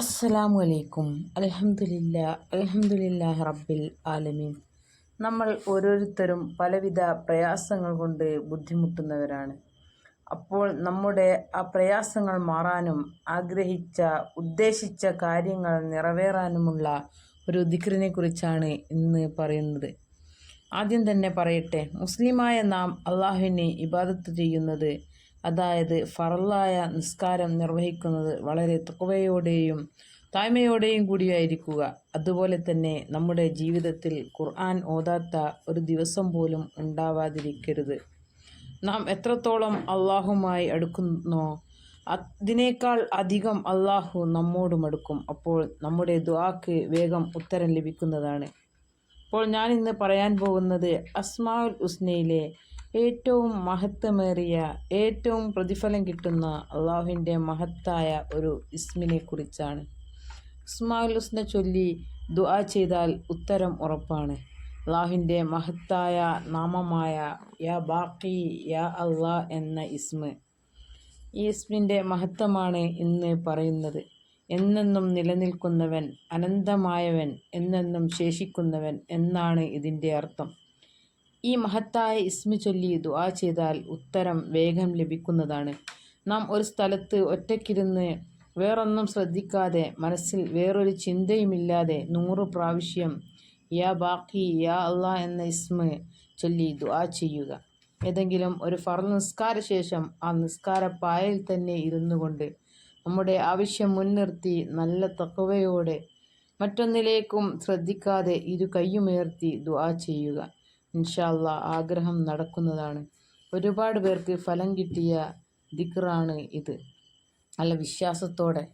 അസ്സലാമു അലൈക്കും അലഹമുല്ല അലഹമുല്ല റബ്ബിൽ ആലമീൻ. നമ്മൾ ഓരോരുത്തരും പലവിധ പ്രയാസങ്ങൾ കൊണ്ട് ബുദ്ധിമുട്ടുന്നവരാണ്. അപ്പോൾ നമ്മുടെ ആ പ്രയാസങ്ങൾ മാറാനും ആഗ്രഹിച്ച ഉദ്ദേശിച്ച കാര്യങ്ങൾ നിറവേറാനുമുള്ള ഒരു ദിക്റിനെ കുറിച്ചാണ് ഇന്ന് പറയുന്നത്. ആദ്യം തന്നെ പറയട്ടെ മുസ്ലിമായ നാം അള്ളാഹുവിനെ ഇബാദത്ത് ചെയ്യുന്നത് അതായത് ഫറലായ നിസ്കാരം നിർവഹിക്കുന്നത് വളരെ തുകവയോടെയും തായ്മയോടെയും കൂടിയായിരിക്കുക. അതുപോലെ തന്നെ നമ്മുടെ ജീവിതത്തിൽ ഖുർആൻ ഓതാത്ത ഒരു ദിവസം പോലും ഉണ്ടാവാതിരിക്കരുത്. നാം എത്രത്തോളം അള്ളാഹുമായി അടുക്കുന്നോ അതിനേക്കാൾ അധികം അള്ളാഹു നമ്മോടും അടുക്കും. അപ്പോൾ നമ്മുടെ ദുആക്ക് വേഗം ഉത്തരം ലഭിക്കുന്നതാണ്. അപ്പോൾ ഞാൻ ഇന്ന് പറയാൻ പോകുന്നത് അസ്മാഉൽ ഉസ്നയിലെ ഏറ്റവും മഹത്വമേറിയ ഏറ്റവും പ്രതിഫലം കിട്ടുന്ന അള്ളാഹുവിന്റെ മഹത്തായ ഒരു ഇസ്മിനെ കുറിച്ചാണ് ഇസ്മാഉൽ ചൊല്ലി ദുആ ചെയ്താൽ ഉത്തരം ഉറപ്പാണ്. അള്ളാഹുവിന്റെ മഹത്തായ നാമമായ യാ ബാക്കി യാ അള്ളാ എന്ന ഇസ്മ. ഈ ഇസ്മിന്റെ മഹത്വമാണ് ഇന്ന് പറയുന്നത്. എന്നെന്നും നിലനിൽക്കുന്നവൻ അനന്തമായവൻ എന്നെന്നും ശേഷിക്കുന്നവൻ എന്നാണ് ഇതിന്റെ അർത്ഥം. ഈ മഹത്തായ ഇസ്മി ചൊല്ലി ദുആ ചെയ്താൽ ഉത്തരം വേഗം ലഭിക്കുന്നതാണ്. നാം ഒരു സ്ഥലത്ത് ഒറ്റയ്ക്കിരുന്ന് വേറൊന്നും ശ്രദ്ധിക്കാതെ മനസ്സിൽ വേറൊരു ചിന്തയുമില്ലാതെ നൂറ് പ്രാവശ്യം യാ ബാക്കി യാ അള്ളാ എന്ന ഇസ്മ ചൊല്ലി ദുആ ചെയ്യുക. ഏതെങ്കിലും ഒരു ഫർ നിസ്കാര ശേഷം ആ നിസ്കാര പായയിൽ തന്നെ ഇരുന്നു കൊണ്ട് നമ്മുടെ ആവശ്യം മുൻനിർത്തി നല്ല തക്കവയോടെ മറ്റൊന്നിലേക്കും ശ്രദ്ധിക്കാതെ ഇരു കൈയുമേർത്തി ദുആ ചെയ്യുക. ഇൻഷാല്ല ആഗ്രഹം നടക്കുന്നതാണ്. ഒരുപാട് പേർക്ക് ഫലം കിട്ടിയ ദിക്റാണ് ഇത്. നല്ല വിശ്വാസത്തോടെ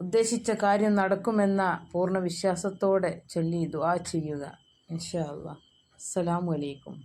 ഉദ്ദേശിച്ച കാര്യം നടക്കുമെന്ന പൂർണ വിശ്വാസത്തോടെ ചൊല്ലി ദുആ ചെയ്യുക. ഇൻഷാ അല്ലാ അസ്സലാമു അലൈക്കും.